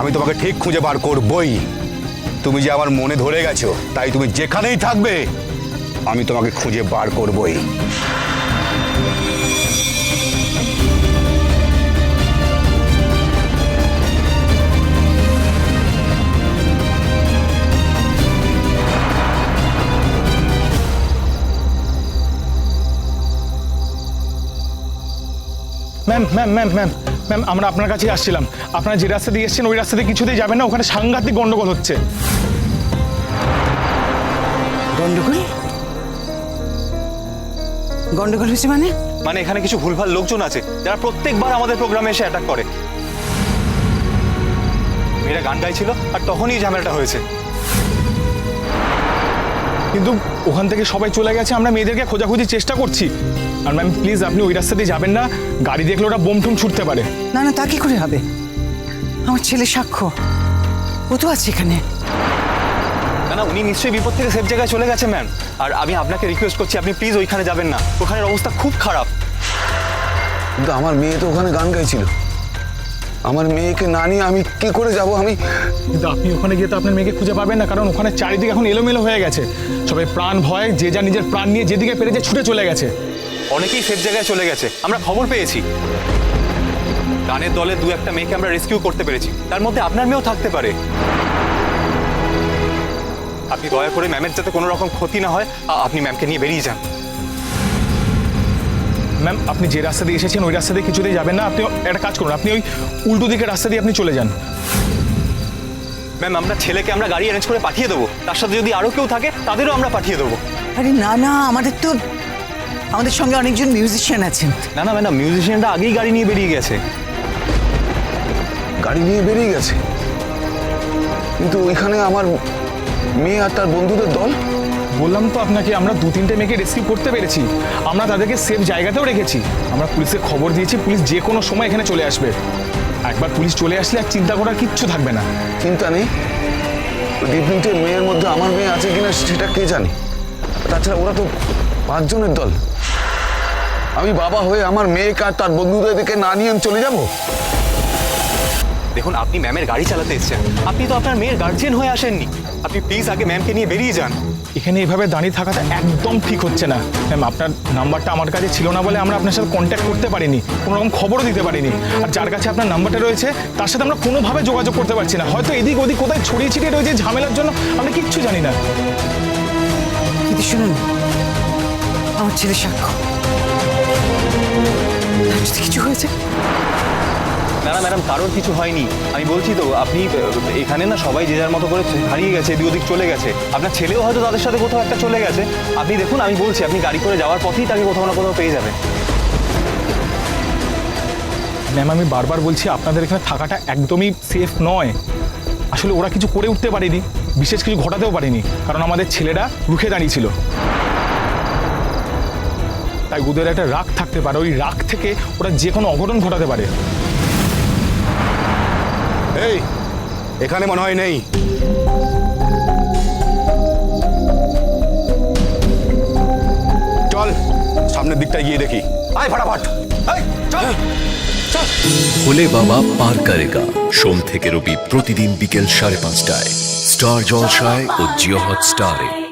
আমি তোমাকে ঠিক খুঁজে বার করবই। তুমি যে আমার মনে ধরে গেছো, তাই তুমি যেখানেই থাকবে, আমি তোমাকে খুঁজে বার করবই। Ma'am ma'am ma'am ma'am ma'am আমরা আপনার কাছে আসছিলাম। আপনারা যে রাস্তা দিয়ে এসেছেন ওই রাস্তা দিয়ে কিছুতেই যাবেন না ওখানে সাংঘাতিক গন্ডগোল হচ্ছে। গন্ডগোল? গন্ডগোল হয়েছে মানে? মানে এখানে কিছু ভুলভাল লোকজন আছে যারা প্রত্যেকবার আমাদের প্রোগ্রামে এসে অ্যাটাক করে। মেয়েরা গান গাইছিল আর তখনই ঝামেলাটা হয়েছে। কিন্তু ওখান থেকে সবাই চলে গেছে আমরা মেয়েদেরকে খোঁজাখুঁজির চেষ্টা করছি। আর ম্যাম প্লিজ আপনি ওই রাস্তা দিয়ে যাবেন না। গাড়ি দেখলে ওরা বোম টুম ছুটতে পারে। না না তা কি করে হবে? আমার ছেলে সাক্ষ্য। ও তো আছে এখানে। না না উনি নিশ্চয়ই বিপদ থেকে সেফ জায়গায় চলে গেছে ম্যাম আর আমি আপনাকে রিকোয়েস্ট করছি আপনি প্লিজ ওইখানে যাবেন না। ওখানের অবস্থা খুব খারাপ। কিন্তু আমার মেয়ে তো ওখানে গান গাইছিল। আমার মেয়েকে না নিয়ে আমি কি করে যাব? আমি কিন্তু আপনি ওখানে গিয়ে তো আপনার মেয়েকে খুঁজে পাবেন না কারণ ওখানে চারিদিকে এখন এলোমেলো হয়ে গেছে। সবাই প্রাণ ভয় যে যা নিজের প্রাণ নিয়ে যেদিকে পেরেছে ছুটে চলে গেছে। অনেকেই সেফ জায়গায় চলে গেছে। আমরা খবর পেয়েছি। গানের দলে দু একটা মেয়েকে আমরা রেস্কিউ করতে পেরেছি। তার মধ্যে আপনার মেয়েও থাকতে পারে। আপনি দয়া করে ম্যামের যাতে কোনো রকম ক্ষতি না হয় আপনি ম্যামকে নিয়ে বেরিয়ে যান। ম্যাম আপনি যে রাস্তা দিয়ে এসেছেন ওই রাস্তা দিয়ে কিছুতেই যাবেন না। আপনি একটা কাজ করুন আপনি ওই উল্টো দিকের রাস্তা দিয়ে আপনি চলে যান। ম্যাম আমরা ছেলেকে আমরা গাড়ি অ্যারেঞ্জ করে পাঠিয়ে দেবো। তার সাথে যদি আরও কেউ থাকে তাদেরও আমরা পাঠিয়ে দেবো। আরে না না আমাদের তো আমাদের সঙ্গে অনেকজন মিউজিশিয়ান আছেন। না না ম্যাডাম মিউজিশিয়ানটা আগেই গাড়ি নিয়ে বেরিয়ে গেছে। গাড়ি নিয়ে বেরিয়ে গেছে? কিন্তু ওইখানে আমার মেয়ে আর তার বন্ধুদের দল? বললাম তো আপনাকে আমরা দু তিনটে মেয়েকে রেস্কিউ করতে পেরেছি। আমরা তাদেরকে সেফ জায়গাতেও রেখেছি। আমরা পুলিশকে খবর দিয়েছি পুলিশ যে কোনো সময় এখানে চলে আসবে। একবার পুলিশ চলে আসলে আর চিন্তা করার কিচ্ছু থাকবে না। চিন্তা নেই ওই ডিপনিটের মেয়ের মধ্যে আমার মেয়ে আছে কিনা সেটা কে জানে? তাছাড়া ওরা তো পাঁচজনের দল। আমি বাবা হয়ে আমার মেয়েকে আর তার বন্ধুদেরকে না নিয়ে আমি চলে যাব? দেখুন আপনি ম্যামের গাড়ি চালাতে এসেছেন। আপনি তো আপনার মেয়ের গার্জিয়ান হয়ে আসেননি। আপনি প্লিজ আগে ম্যামকে নিয়ে বেরিয়ে যান। এখানে এভাবে দাঁড়িয়ে থাকাটা একদম ঠিক হচ্ছে না। ম্যাম আপনার নাম্বারটা আমার কাছে ছিল না বলে আমরা আপনার সাথে কন্ট্যাক্ট করতে পারিনি কোনো রকম খবরও দিতে পারিনি। আর যার কাছে আপনার নাম্বারটা রয়েছে তার সাথে আমরা কোনোভাবে যোগাযোগ করতে পারছি না। হয়তো এদিক ওদিক কোথায় ছড়িয়ে ছিটিয়ে রয়েছে ঝামেলার জন্য আমরা কিচ্ছু জানি না। শুনুন আমার ছেলে সাক্ষ্য। যদি কিছু হয়েছে? না না ম্যাডাম কারোর কিছু হয়নি। আমি বলছি তো আপনি এখানে না সবাই যে যার মতো করে হারিয়ে গেছে এদিক ওদিক চলে গেছে। আপনার ছেলেও হয়তো তাদের সাথে কোথাও একটা চলে গেছে। আপনি দেখুন আমি বলছি আপনি গাড়ি করে যাওয়ার পথেই তাকে কোথাও না কোথাও পেয়ে যাবেন। ম্যাম আমি বারবার বলছি আপনাদের এখানে থাকাটা একদমই সেফ নয়। আসলে ওরা কিছু করে উঠতে পারেনি বিশেষ কিছু ঘটাতেও পারেনি কারণ আমাদের ছেলেরা রুখে দাঁড়িয়েছিল তাই ওদের একটা রাগ থাকতে পারে। ওই রাগ থেকে ওরা যে কোনো অঘটন ঘটাতে পারে। এই এখানে মনে হয় নেই। চল সামনের দিকটায় গিয়ে দেখি। আয় ফাটাফাট। এই, ভোলে বাবা পার করেগা। সোম থেকে রবি প্রতিদিন বিকেল সাড়ে পাঁচটায়। স্টার জলসায় ও জিও হট স্টারে